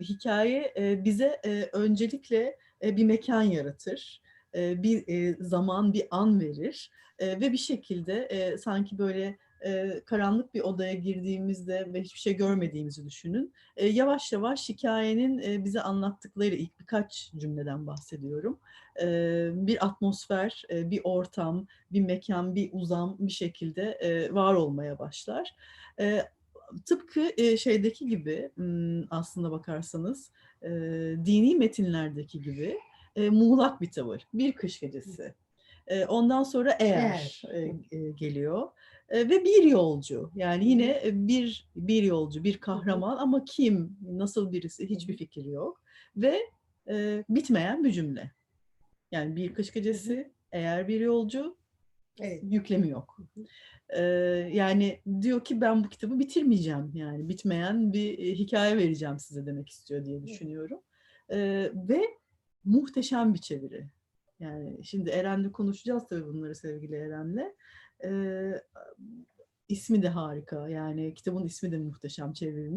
hikâye, eee, bize, eee, öncelikle, eee, bir mekân yaratır. Bir, zaman, bir an verir, ve bir şekilde, sanki böyle, karanlık bir odaya girdiğimizde ve hiçbir şey görmediğimizi düşünün. Yavaş yavaş hikâyenin, eee, bize anlattıkları ilk birkaç cümleden bahsediyorum. Bir atmosfer, bir ortam, bir mekân, bir uzam bir şekilde, var olmaya başlar. Tıpkı, eee, şeydeki gibi, ımm, aslına bakarsanız, eee, dini metinlerdeki gibi, eee, muğlak bir tavır. Bir kış gecesi. Eee, ondan sonra eğer, Hı. eee, geliyor, eee, ve bir yolcu. Yani yine, eee, bir bir yolcu, bir kahraman ama kim, nasıl birisi hiçbir fikri yok ve, eee, bitmeyen bir cümle. Yani bir kış gecesi, eğer bir yolcu, Evet. yüklemi yok. Eee, yani diyor ki ben bu kitabı bitirmeyeceğim. Yani bitmeyen bir, eee, hikâye vereceğim size demek istiyor diye düşünüyorum. Eee, ve muhteşem bir çeviri. Yani şimdi Eren'le konuşacağız tabii bunları sevgili Eren'le. Eee, ismi de harika. Yani kitabın ismi de muhteşem çevrilmiş.